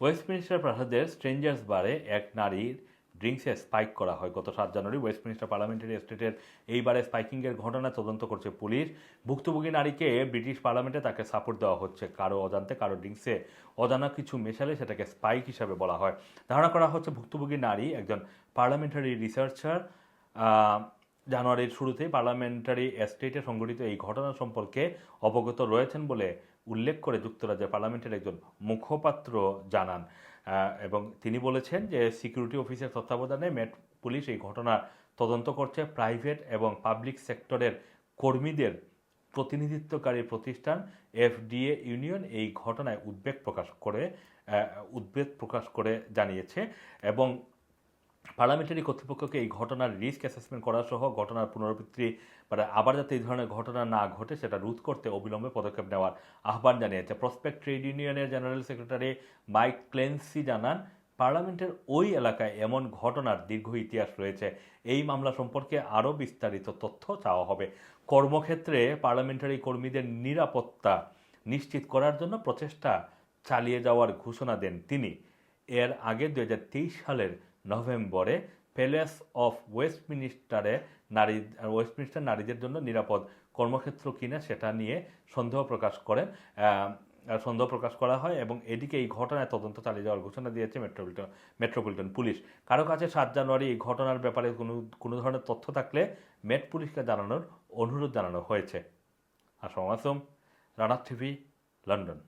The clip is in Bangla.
ওয়েস্টমিনিস্টার প্রাসাদের স্ট্রেঞ্জার্স বারে এক নারীর ড্রিঙ্কসে স্পাইক করা হয়। গত সাত জানুয়ারি ওয়েস্টমিনিস্টার পার্লামেন্টারি এস্টেটের এই বারে স্পাইকিংয়ের ঘটনা তদন্ত করছে পুলিশ। ভুক্তভোগী নারীকে ব্রিটিশ পার্লামেন্টে তাকে সাপোর্ট দেওয়া হচ্ছে। কারও অজান্তে কারও ড্রিঙ্কসে অজানা কিছু মেশালে সেটাকে স্পাইক হিসাবে বলা হয়। ধারণা করা হচ্ছে ভুক্তভোগী নারী একজন পার্লামেন্টারি রিসার্চার জানুয়ারির শুরুতেই পার্লামেন্টারি এস্টেটে সংঘটিত এই ঘটনা সম্পর্কে অবগত রয়েছেন বলে উল্লেখ করে যুক্তরাজ্যের পার্লামেন্টের একজন মুখপাত্র জানান। এবং তিনি বলেছেন যে সিকিউরিটি অফিসের তত্ত্বাবধানে মেট পুলিশ এই ঘটনার তদন্ত করছে। প্রাইভেট এবং পাবলিক সেক্টরের কর্মীদের প্রতিনিধিত্বকারী প্রতিষ্ঠান এফডিএ ইউনিয়ন এই ঘটনায় উদ্বেগ প্রকাশ করে উদ্বেগ প্রকাশ করে জানিয়েছে। এবং পার্লামেন্টারি কর্তৃপক্ষকে এই ঘটনার রিস্ক অ্যাসেসমেন্ট করা সহ ঘটনার পুনরাবৃত্তি মানে আবার যাতে এই ধরনের ঘটনা না ঘটে, সেটা রোধ করতে অবিলম্বে পদক্ষেপ নেওয়ার আহ্বান জানিয়েছে। প্রসপেক্ট ট্রেড ইউনিয়নের জেনারেল সেক্রেটারি মাইক ক্লেন্সি জানান পার্লামেন্টের ওই এলাকায় এমন ঘটনার দীর্ঘ ইতিহাস রয়েছে। এই মামলা সম্পর্কে আরও বিস্তারিত তথ্য চাওয়া হবে। কর্মক্ষেত্রে পার্লামেন্টারি কর্মীদের নিরাপত্তা নিশ্চিত করার জন্য প্রচেষ্টা চালিয়ে যাওয়ার ঘোষণা দেন তিনি। এর আগে দু হাজার তেইশ সালের নভেম্বরে প্যালেস অফ ওয়েস্টমিনিস্টারে নারী ওয়েস্টমিনিস্টার নারীদের জন্য নিরাপদ কর্মক্ষেত্র কিনা সেটা নিয়ে সন্দেহ প্রকাশ করেন। সন্দেহ প্রকাশ করা হয় এবং এদিকে এই ঘটনায় তদন্ত চালিয়ে যাওয়ার ঘোষণা দিয়েছে মেট্রোপলিটন মেট্রোপলিটন পুলিশ। কারও কাছে সাত জানুয়ারি এই ঘটনার ব্যাপারে কোনো কোনো ধরনের তথ্য থাকলে মেট পুলিশকে জানানোর অনুরোধ জানানো হয়েছে। Assam Assam Rana TV, London.